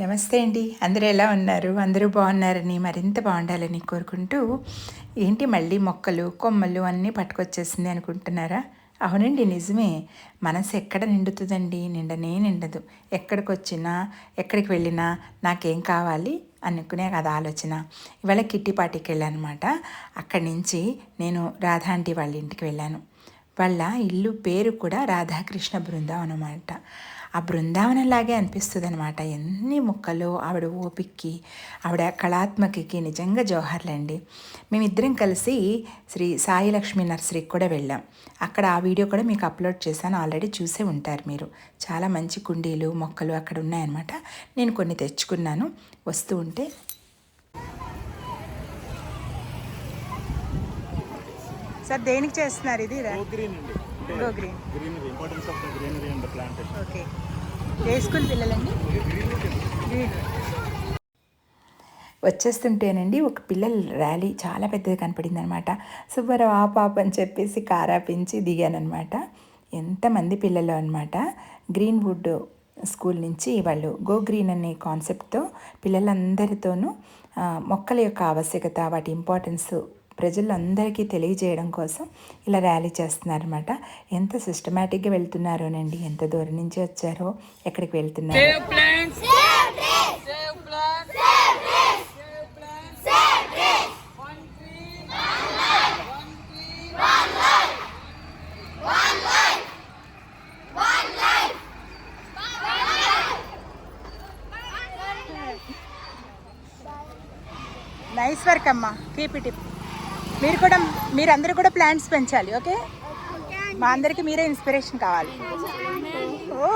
నమస్తే అండి. అందరూ ఎలా ఉన్నారు? అందరూ బాగున్నారని మరింత బాగుండాలని కోరుకుంటూ ఏంటి మళ్ళీ మొక్కలు కొమ్మలు అన్నీ పట్టుకొచ్చేసింది అనుకుంటున్నారా? అవునండి నిజమే. మనసు ఎక్కడ నిండుతుందండి? నిండనే నిండదు. ఎక్కడికి వచ్చినా ఎక్కడికి వెళ్ళినా నాకేం కావాలి అనుకునే కదా ఆలోచన. ఇవాళ కిట్టి పార్టీకి అక్కడి నుంచి నేను రాధా ఆంటీ వాళ్ళ ఇంటికి వెళ్ళాను. వాళ్ళ ఇల్లు పేరు కూడా రాధాకృష్ణ బృందం అనమాట ఆ బృందావనంలాగే అనిపిస్తుంది అనమాట ఎన్ని మొక్కలు ఆవిడ ఓపిక్కి ఆవిడ కళాత్మకకి నిజంగా జోహర్లండి. మేమిద్దరం కలిసి శ్రీ సాయి లక్ష్మీ నర్సరీకి కూడా వెళ్ళాం. అక్కడ ఆ వీడియో కూడా మీకు అప్లోడ్ చేశాను. ఆల్రెడీ చూసే ఉంటారు మీరు. చాలా మంచి కుండీలు మొక్కలు అక్కడ ఉన్నాయన్నమాట. నేను కొన్ని తెచ్చుకున్నాను. వస్తూ ఉంటే సార్ దేనికి చేస్తున్నారు ఇది? ఓకే ఏ స్కూల్ పిల్లలండి? గ్రీన్ వచ్చేస్తుంటేనండి ఒక పిల్లల ర్యాలీ చాలా పెద్దది కనపడింది అనమాట సుబ్బారావు ఆ పాప అని చెప్పేసి కారాపించి దిగానమాట ఎంతమంది పిల్లలు అనమాట. గ్రీన్ వుడ్ స్కూల్ నుంచి వాళ్ళు గో గ్రీన్ అనే కాన్సెప్ట్తో పిల్లలందరితోనూ మొక్కల యొక్క ఆవశ్యకత వాటి ఇంపార్టెన్స్ ప్రజలందరికీ తెలియజేయడం కోసం ఇలా ర్యాలీ చేస్తున్నారనమాట ఎంత సిస్టమేటిక్గా వెళ్తున్నారోనండి? ఎంత దూరం నుంచి వచ్చారో? ఎక్కడికి వెళ్తున్నారు? నైస్ వర్క్ అమ్మా కీప్ ఇట్ మీరు కూడా మీరందరూ కూడా ప్లాంట్స్ పెంచాలి ఓకే మా అందరికీ మీరే ఇన్స్పిరేషన్ కావాలి. ఓ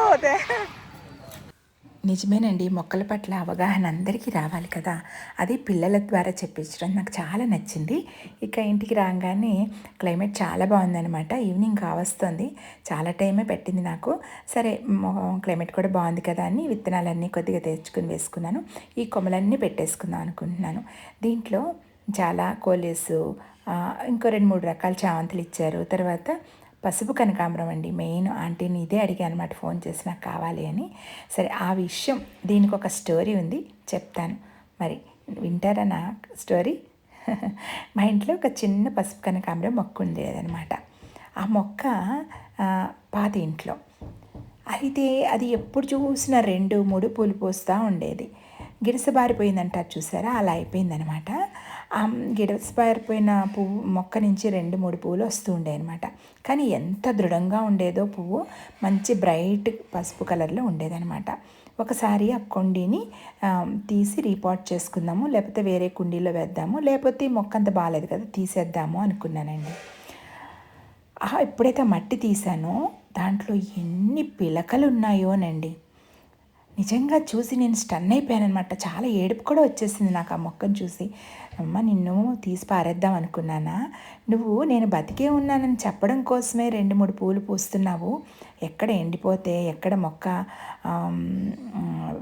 నిజమేనండి మొక్కల పట్ల అవగాహన అందరికీ రావాలి కదా. అది పిల్లల ద్వారా చెప్పించడం నాకు చాలా నచ్చింది. ఇక ఇంటికి రాగానే క్లైమేట్ చాలా బాగుందనమాట ఈవినింగ్ కావస్తుంది. చాలా టైమే పెట్టింది నాకు. సరే క్లైమేట్ కూడా బాగుంది కదా అని విత్తనాలన్నీ కొద్దిగా తెచ్చుకుని వేసుకున్నాను. ఈ కొమ్మలన్నీ పెట్టేసుకుందాం అనుకుంటున్నాను. దీంట్లో చాలా కోలేసు ఇంకో రెండు మూడు రకాల చామంతులు ఇచ్చారు. తర్వాత పసుపు కనకాంబరం అండి. మెయిన్ ఆంటీని ఇదే అడిగా అనమాట ఫోన్ చేసి నాకు కావాలి అని. సరే ఆ విషయం దీనికి ఒక స్టోరీ ఉంది. చెప్తాను. మరి వింటారా నా స్టోరీ? మా ఇంట్లో ఒక చిన్న పసుపు కనకాంబరం మొక్క ఉండేదనమాట ఆ మొక్క పాత ఇంట్లో. అయితే అది ఎప్పుడు చూసినా రెండు మూడు పూలు పోస్తూ ఉండేది. గిరసబారిపోయిందంటారు చూసారా? అలా అయిపోయిందనమాట. ఆ గిడసబారిపోయిన పువ్వు మొక్క నుంచి రెండు మూడు పువ్వులు వస్తూ ఉండే అనమాట కానీ ఎంత దృఢంగా ఉండేదో పువ్వు మంచి బ్రైట్ పసుపు కలర్లో ఉండేదనమాట. ఒకసారి ఆ కొండిని తీసి రీపాట్ చేసుకుందాము లేకపోతే వేరే కుండీలో వేద్దాము లేకపోతే ఈ మొక్క అంత బాగాలేదు కదా తీసేద్దాము అనుకున్నానండి. ఎప్పుడైతే ఆ మట్టి తీసానో దాంట్లో ఎన్ని పిలకలు ఉన్నాయోనండి నిజంగా చూసి నేను స్టన్ అయిపోయానమాట చాలా ఏడుపు కూడా వచ్చేసింది నాకు ఆ మొక్కను చూసి. అమ్మ నిన్ను తీసి పారేద్దాం అనుకున్నానా? నువ్వు నేను బతికే ఉన్నానని చెప్పడం కోసమే రెండు మూడు పూలు పూస్తున్నావు. ఎక్కడ ఎండిపోతే ఎక్కడ మొక్క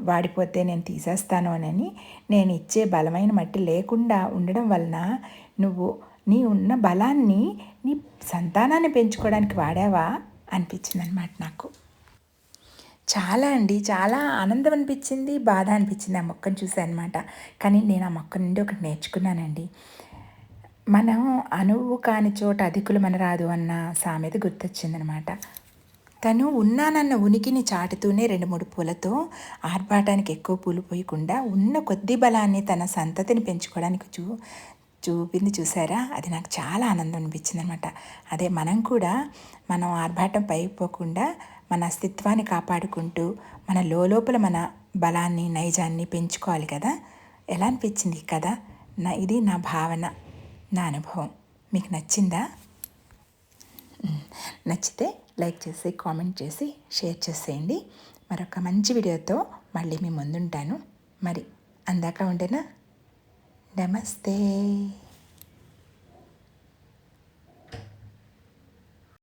వాడిపోతే నేను తీసేస్తాను అని నేను ఇచ్చే బలమైన మట్టి లేకుండా ఉండడం వలన నువ్వు నీ ఉన్న బలాన్ని నీ సంతానాన్ని పెంచుకోవడానికి వాడావా? అనిపించింది అనమాట నాకు. చాలా అండి. చాలా ఆనందం అనిపించింది బాధ అనిపించింది ఆ మొక్కను చూసా అనమాట కానీ నేను ఆ మొక్క నుండి ఒకటి నేర్చుకున్నానండి. మనం అనువు కాని చోట అధికులు మన రాదు అన్న సామెత గుర్తొచ్చిందనమాట తను ఉన్నానన్న ఉనికిని చాటుతూనే రెండు మూడు పూలతో ఆర్భాటానికి ఎక్కువ పూలు పోయకుండా ఉన్న కొద్ది బలాన్ని తన సంతతిని పెంచుకోవడానికి చూ చూపింది చూసారా? అది నాకు చాలా ఆనందం అనిపించింది అనమాట అదే మనం కూడా మనం ఆర్భాటం పైపోకుండా మన అస్తిత్వాన్ని కాపాడుకుంటూ మన లోపల మన బలాన్ని నైజాన్ని పెంచుకోవాలి కదా? ఎలా అనిపించింది కదా నా ఇది నా భావన నా అనుభవం. మీకు నచ్చిందా? నచ్చితే లైక్ చేసి కామెంట్ చేసి షేర్ చేసేయండి. మరొక మంచి వీడియోతో మళ్ళీ మీ ముందుంటాను. మరి అందాక ఉండేనా? నమస్తే.